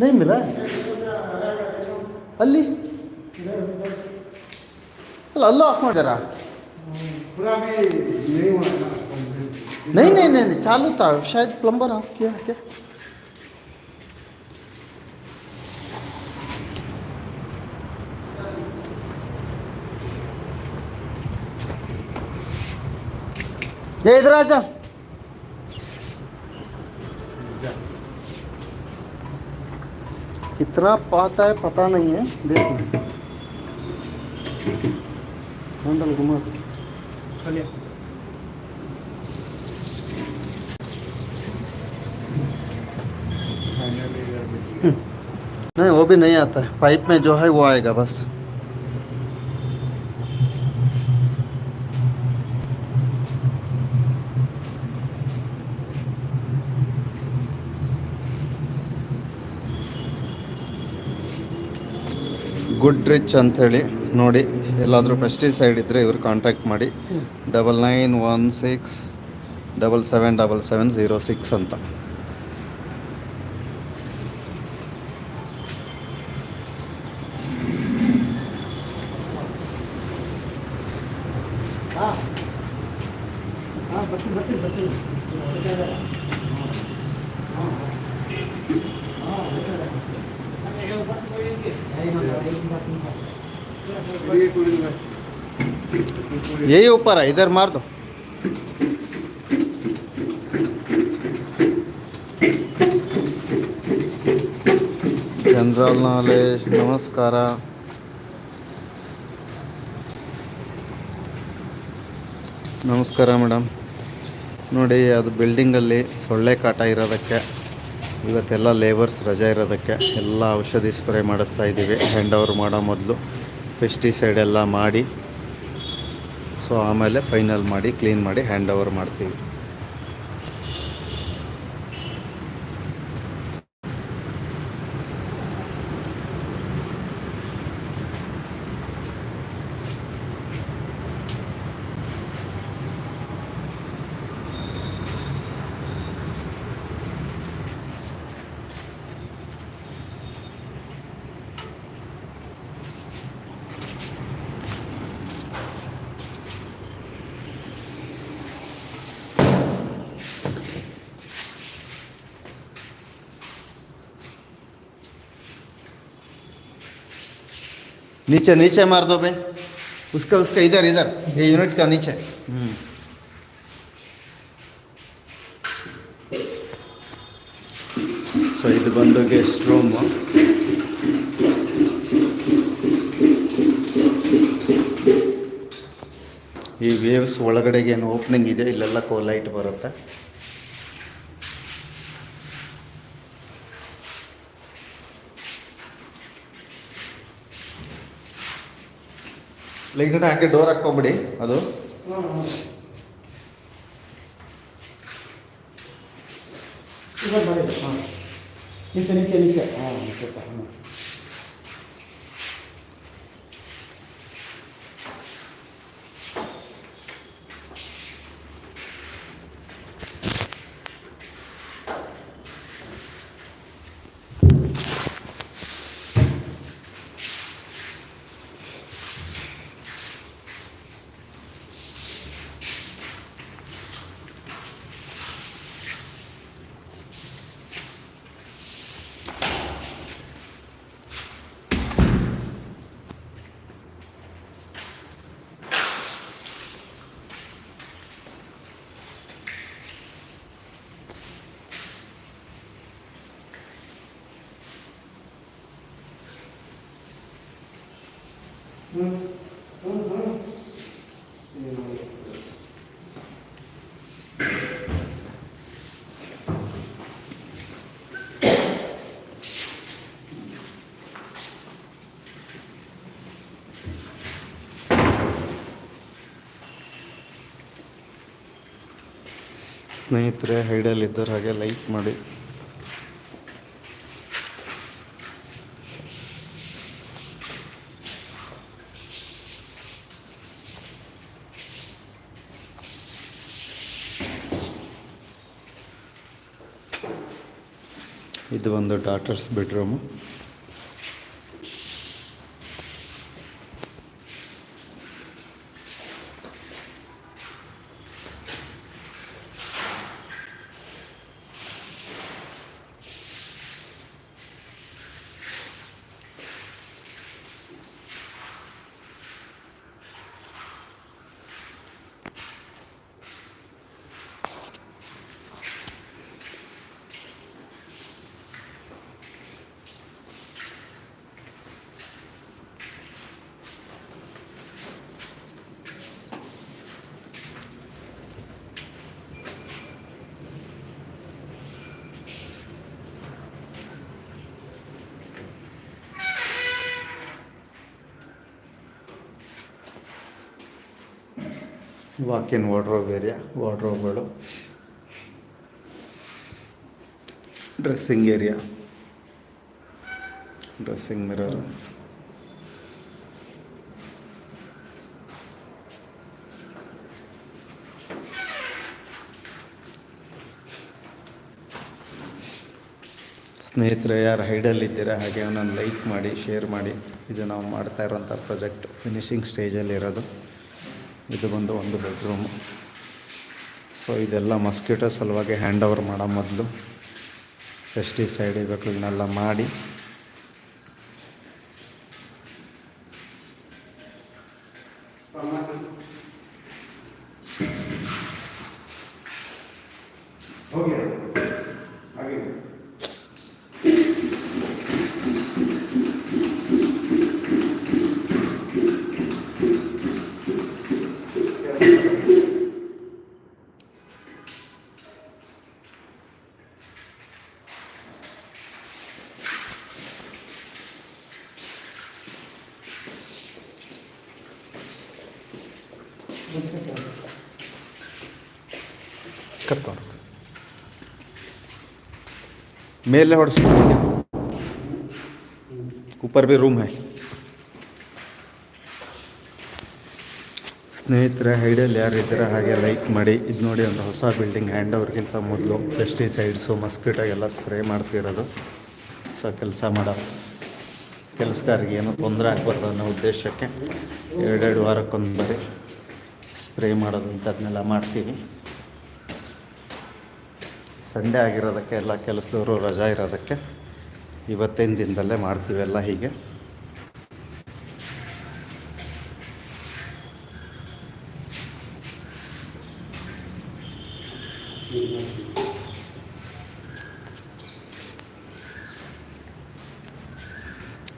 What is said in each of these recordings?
नहीं मिला ಅಲ್ಲಿ ಅಲ್ಲ ಅಲ್ಲೂ ಆಫ್ ಮಾಡ್ಯಾರ पूरा भी नहीं हुआ ना नहीं नहीं नहीं नहीं चालू था शायद प्लम्बर ऑफ किया क्या ये इधर आ जा कितना पाता है पता नहीं है देखो हैंडल घुमा। दो। नहीं वो भी नहीं आता है। पाइप में जो है वो आएगा बस। ಗುಡ್ ರಿಚ್ ಅಂಥೇಳಿ ನೋಡಿ ಎಲ್ಲಾದರೂ ಪೆಸ್ಟಿಸೈಡ್ ಇದ್ದರೆ ಇವ್ರು ಕಾಂಟ್ಯಾಕ್ಟ್ ಮಾಡಿ. Double nine one six double seven double seven zero six ಅಂತ. यही ऊपर है इधर मार दो ಜನರಲ್ ನಾಲೆಜ್ ನಮಸ್ಕಾರ ನಮಸ್ಕಾರ ಮೇಡಮ್ ನೋಡಿ ಅದು ಬಿಲ್ಡಿಂಗಲ್ಲಿ ಸೊಳ್ಳೆ ಕಾಟ ಇರೋದಕ್ಕೆ ಇವತ್ತೆಲ್ಲ ಲೇಬರ್ಸ್ ರಜೆ ಇರೋದಕ್ಕೆ ಎಲ್ಲ ಔಷಧಿ ಸ್ಪ್ರೇ ಮಾಡಿಸ್ತಾ ಇದ್ದೀವಿ. ಹ್ಯಾಂಡ್ ಓವರ್ ಮಾಡೋ ಮೊದಲು ಪೆಸ್ಟಿಸೈಡ್ ಎಲ್ಲ ಮಾಡಿ ಸೊ ಆಮೇಲೆ ಫೈನಲ್ ಮಾಡಿ ಕ್ಲೀನ್ ಮಾಡಿ ಹ್ಯಾಂಡ್ ಓವರ್ ಮಾಡ್ತೀವಿ. नीचे नीचे मार दो भाई उसका उसका इधर इधर ये यूनिट का नीचे हम्म ಸೊ ಇದು ಬಂದು ಗೆಸ್ಟ್ ರೂಮು ಈ ವೇವ್ಸ್ ಒಳಗಡೆಗೆ ಏನು ಓಪನಿಂಗ್ ಇದೆ ಇಲ್ಲೆಲ್ಲ ಕೋ ಲೈಟ್ ಬರುತ್ತೆ ಲೈಟ್ ಹಾಕಿ ಡೋರ್ ಹಾಕ್ಕೊಂಬಿಡಿ ಅದು. ನಿಂತೆ ನಿಂತೆ ನಿಂತೆ ಹಾಂ. ನಿಂತೆ ಹಾಂ. ಸ್ನೇಹಿತರೆ ಹೈಡಲ್ಲಿದ್ದರು ಹಾಗೆ ಲೈಕ್ ಮಾಡಿ. ಇದು ಒಂದು daughters bedroom walk in wardrobe area, ವಾರ್ಡ್ರೋಬ್ಗಳು. Dressing area. Dressing mirror. ಸ್ನೇಹಿತರೆ, ಯಾರು ಹೈಡಲ್ಲಿದ್ದೀರಾ ಹಾಗೆ ಅವನನ್ನು ಲೈಕ್ ಮಾಡಿ, ಶೇರ್ ಮಾಡಿ. ಇದು ನಾವು ಮಾಡ್ತಾ ಇರೋಂಥ ಪ್ರಾಜೆಕ್ಟ್ ಫಿನಿಷಿಂಗ್ ಸ್ಟೇಜಲ್ಲಿರೋದು ಇದು ಬಂದು ಒಂದು ಬೆಡ್ರೂಮು. ಸೊ ಇದೆಲ್ಲ ಮಸ್ಕಿಟೋ ಸಲುವಾಗಿ ಹ್ಯಾಂಡ್ ಓವರ್ ಮಾಡೋ ಮೊದಲು. ಪೆಸ್ಟಿಸೈಡ್ ಇವುಗಳನ್ನೆಲ್ಲ ಮಾಡಿ. करता हूँ मेल ಹೊಡಿಸ್ಬಿಟ್ಟು ऊपर भी ರೂಮ್ है ಸ್ನೇಹಿತರೆ ಹೈಡಲ್ಲಿ ಯಾರಿದ್ದೀರ ಹಾಗೆ ಲೈಕ್ ಮಾಡಿ ಇದು ನೋಡಿ ಒಂದು ಹೊಸ ಬಿಲ್ಡಿಂಗ್ ಹ್ಯಾಂಡ್ ಓವರ್ಗಿಂತ ಮೊದಲು ಪೆಸ್ಟಿಸೈಡ್ಸು ಮಸ್ಕಿಟೋ ಎಲ್ಲ ಸ್ಪ್ರೇ ಮಾಡ್ತಿರೋದು ಸೊ ಕೆಲಸ ಮಾಡೋ ಕೆಲಸಗಾರಿಗೆ ಏನೂ ತೊಂದರೆ ಆಗಬಾರ್ದು ಅನ್ನೋ ಉದ್ದೇಶಕ್ಕೆ ಎರಡೆರಡು ವಾರಕ್ಕೊಂದು ಬಾರಿ ಸ್ಪ್ರೇ ಮಾಡೋದು ಇಂಥದ್ದನ್ನೆಲ್ಲ ಮಾಡ್ತೀವಿ ಸಂಡೇ ಆಗಿರೋದಕ್ಕೆ ಎಲ್ಲ ಕೆಲಸದವರು ರಜಾ ಇರೋದಕ್ಕೆ ಇವತ್ತಿನ ದಿನದಲ್ಲೇ ಮಾಡ್ತೀವಿ ಎಲ್ಲ ಹೀಗೆ.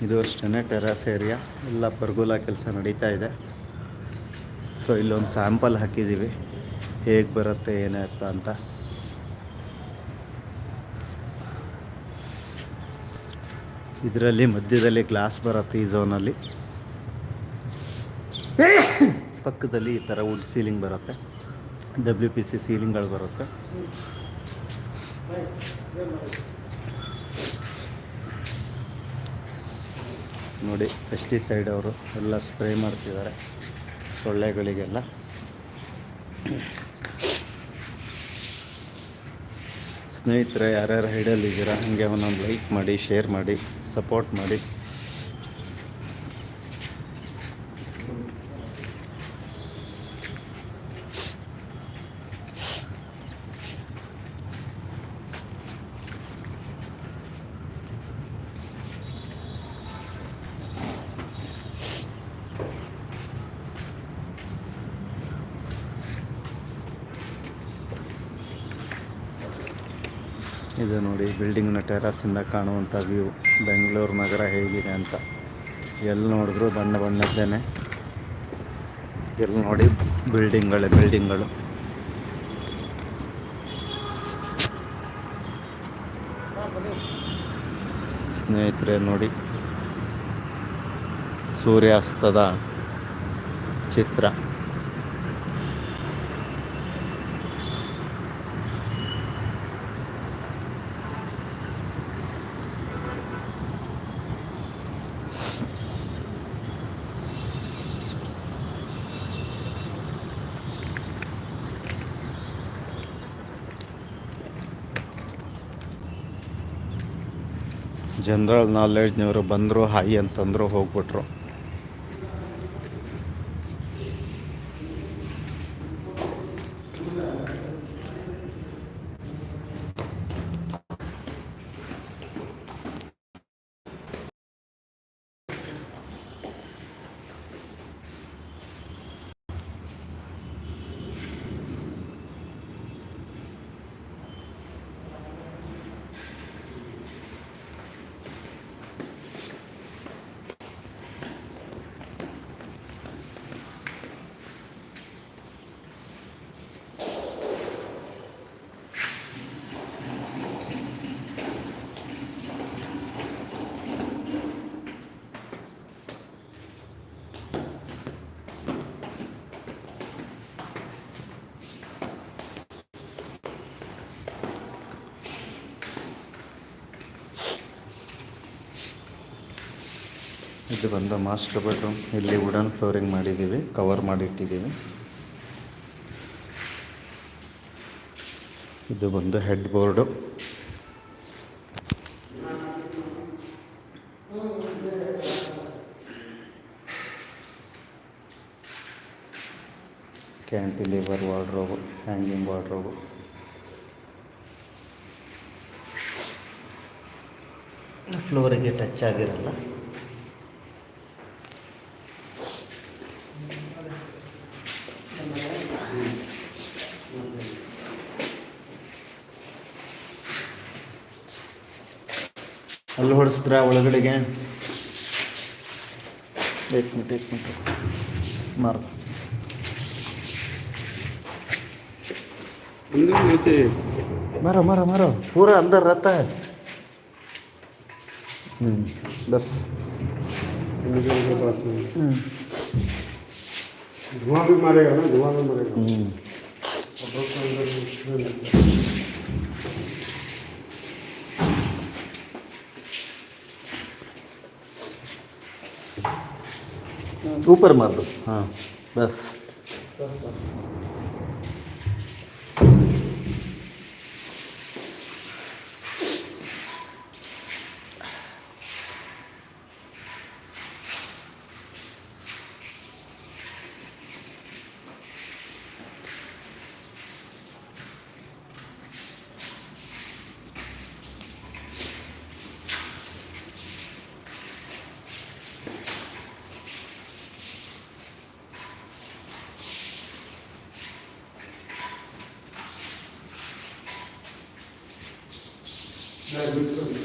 ಇದು ಅಷ್ಟೇ ಟೆರಾಸ್ ಏರಿಯಾ. ಎಲ್ಲ ಪರ್ಗೋಲ ಕೆಲಸ ನಡೀತಾ ಇದೆ. ಸೊ ಇಲ್ಲೊಂದು ಸ್ಯಾಂಪಲ್ ಹಾಕಿದ್ದೀವಿ. ಹೇಗೆ ಬರುತ್ತೆ ಏನೇ ಅಂತ. ಇದರಲ್ಲಿ ಮಧ್ಯದಲ್ಲಿ ಗ್ಲಾಸ್ ಬರುತ್ತೆ ಈ ಝೋನಲ್ಲಿ ಪಕ್ಕದಲ್ಲಿ ಈ ಥರ ವುಡ್ ಸೀಲಿಂಗ್ ಬರುತ್ತೆ. ಡಬ್ಲ್ಯೂ ಪಿ ಸಿ ಸೀಲಿಂಗ್ಗಳು ಬರುತ್ತೆ. ನೋಡಿ ಪೆಸ್ಟಿಸೈಡ್ ಅವರು ಎಲ್ಲ ಸ್ಪ್ರೇ ಮಾಡ್ತಿದ್ದಾರೆ ಸೊಳ್ಳೆಗಳಿಗೆಲ್ಲ. ಸ್ನೇಹಿತರೆ, ಯಾರ್ಯಾರು ಹೈಡಲ್ಲಿದ್ದೀರಾ ಹಾಗೆ ಒಂದೊಂದು ಲೈಕ್ ಮಾಡಿ ಶೇರ್ ಮಾಡಿ. ಸಪೋರ್ಟ್ ಮಾಡಿ. ಇದು ನೋಡಿ ಬಿಲ್ಡಿಂಗ್ನ ಟೆರಾಸಿಂದ ಕಾಣುವಂಥ ವ್ಯೂ ಬೆಂಗಳೂರು ನಗರ ಹೇಗಿದೆ ಅಂತ. ಎಲ್ಲಿ ನೋಡಿದ್ರು ಬಣ್ಣ ಬಣ್ಣದ್ದೇನೆ. ಎಲ್ಲಿ ನೋಡಿ ಬಿಲ್ಡಿಂಗ್ಗಳೇ, ಬಿಲ್ಡಿಂಗ್ಗಳು. ಸ್ನೇಹಿತರೆ ನೋಡಿ, ಸೂರ್ಯಾಸ್ತದ ಚಿತ್ರ. ಜನರಲ್ ನಾಲೆಡ್ಜ್ನವರು ಬಂದರು ಹಾಯಿ ಅಂತಂದರು ಹೋಗ್ಬಿಟ್ರು. ಇದು ಬಂದ ಮಾಸ್ಟರ್ ಬೆಡ್ರೂಮ್ ಇಲ್ಲಿ ವುಡನ್ ಫ್ಲೋರಿಂಗ್ ಮಾಡಿದ್ದೀವಿ ಕವರ್ ಮಾಡಿಟ್ಟಿದ್ದೀವಿ. ಇದು ಬಂದು head board cantilever wardrobe hanging wardrobe ಫ್ಲೋರಿಗೆ touch ಆಗಿರಲ್ಲ. ಅಲ್ಲಿ ಹೊಡಿಸಿದ್ರ ಒಳಗಡೆಗೆ एक मिनट एक मिनट मार दो अंदर नीचे मारो मारो मारो पूरा अंदर रहता है हम्म, बस अंदर के पास में। हम्म, धुआं भी मारेगा ना धुआं भी मारेगा ऊपर मार दो हाँ बस। Está muito.